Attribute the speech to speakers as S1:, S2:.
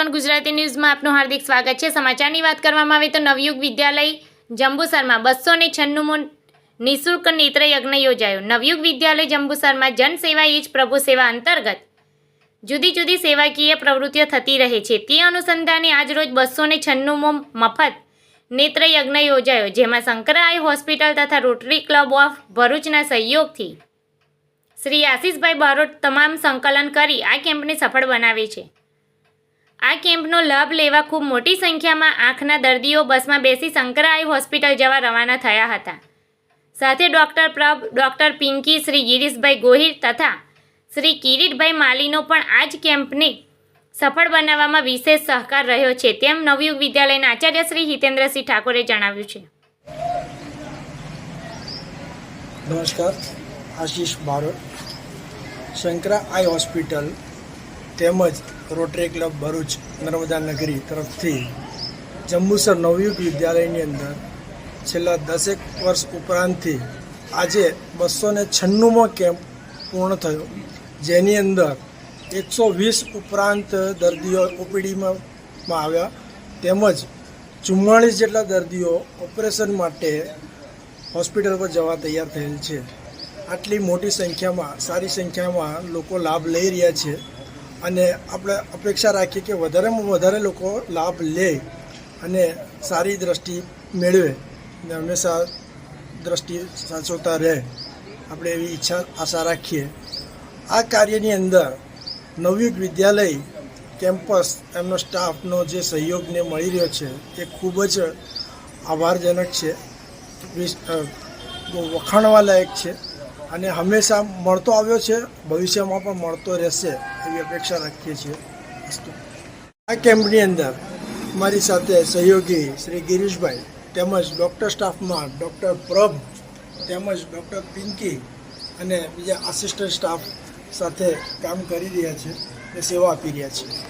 S1: ત્રણ ગુજરાતી ન્યૂઝમાં આપનું હાર્દિક સ્વાગત છે. સમાચારની વાત કરવામાં આવે તો નવયુગ વિદ્યાલય જંબુસરમાં બસો ને છન્નુમો નિઃશુલ્ક નેત્રયજ્ઞ યોજાયો. નવયુગ વિદ્યાલય જંબુસરમાં જનસેવા એ જ પ્રભુ સેવા અંતર્ગત જુદી જુદી સેવાકીય પ્રવૃત્તિઓ થતી રહે છે. તે અનુસંધાને આજરોજ બસો ને છન્નુમો મફત નેત્રયજ્ઞ યોજાયો, જેમાં શંકરાય હોસ્પિટલ તથા રોટરી ક્લબ ઓફ ભરૂચના સહયોગથી શ્રી આશીષભાઈ બારોટ તમામ સંકલન કરી આ કેમ્પને સફળ બનાવે છે. આ કેમ્પનો લાભ લેવા ખૂબ મોટી સંખ્યામાં આંખના દર્દીઓ બસમાં બેસી શંકરાઈ હોસ્પિટલ જવા રવાના થયા હતા. સાથે ડૉક્ટર પ્રભ, ડૉક્ટર પિંકી, શ્રી ગિરીશભાઈ ગોહિલ તથા શ્રી કિરીટભાઈ માલીનો પણ આ જ કેમ્પને સફળ બનાવવામાં વિશેષ સહકાર રહ્યો છે. તેમ નવયુગ વિદ્યાલયના આચાર્ય શ્રી હિતેન્દ્રસિંહ ઠાકોરે જણાવ્યું છે.
S2: નમસ્કાર, આશીષ બારોટ શંકરા આઈ હોસ્પિટલ તેમજ રોટરી ક્લબ ભરૂચ નર્મદા નગરી તરફથી જંબુસર નવયુગ વિદ્યાલયની અંદર છેલ્લા દસેક વર્ષ ઉપરાંતથી આજે બસો ને છન્નુંમો કેમ્પ પૂર્ણ થયો. જેની અંદર એકસો વીસ ઉપરાંત દર્દીઓ ઓપીડીમાં આવ્યા. તેમજ ચુમ્માળીસ જેટલા દર્દીઓ ઓપરેશન માટે હોસ્પિટલ પર જવા તૈયાર થયેલ છે. આટલી મોટી સંખ્યામાં, સારી સંખ્યામાં લોકો લાભ લઈ રહ્યા છે. અને આપણે અપેક્ષા રાખીએ કે વધારેમાં વધારે લોકો લાભ લે અને સારી દ્રષ્ટિ મેળવે અને હંમેશા દ્રષ્ટિ સાચવતા રહે. આપણે એવી ઈચ્છા, આશા રાખીએ. આ કાર્યની અંદર નવયુગ વિદ્યાલય, કેમ્પસ, એમનો સ્ટાફનો જે સહયોગને મળી રહ્યો છે, એ ખૂબ જ આભારજનક છે. વખાણવા લાયક છે. અને હંમેશા મળતો આવ્યો છે. ભવિષ્યમાં પણ મળતો રહેશે એવી અપેક્ષા રાખીએ છીએ. આ કેમ્પની અંદર મારી સાથે સહયોગી શ્રી ગિરીશભાઈ તેમજ ડૉક્ટર સ્ટાફમાં ડૉક્ટર પ્રભ તેમજ ડૉક્ટર પિંકી અને બીજા આસિસ્ટન્ટ સ્ટાફ સાથે કામ કરી રહ્યા છે. અને સેવા આપી રહ્યા છે.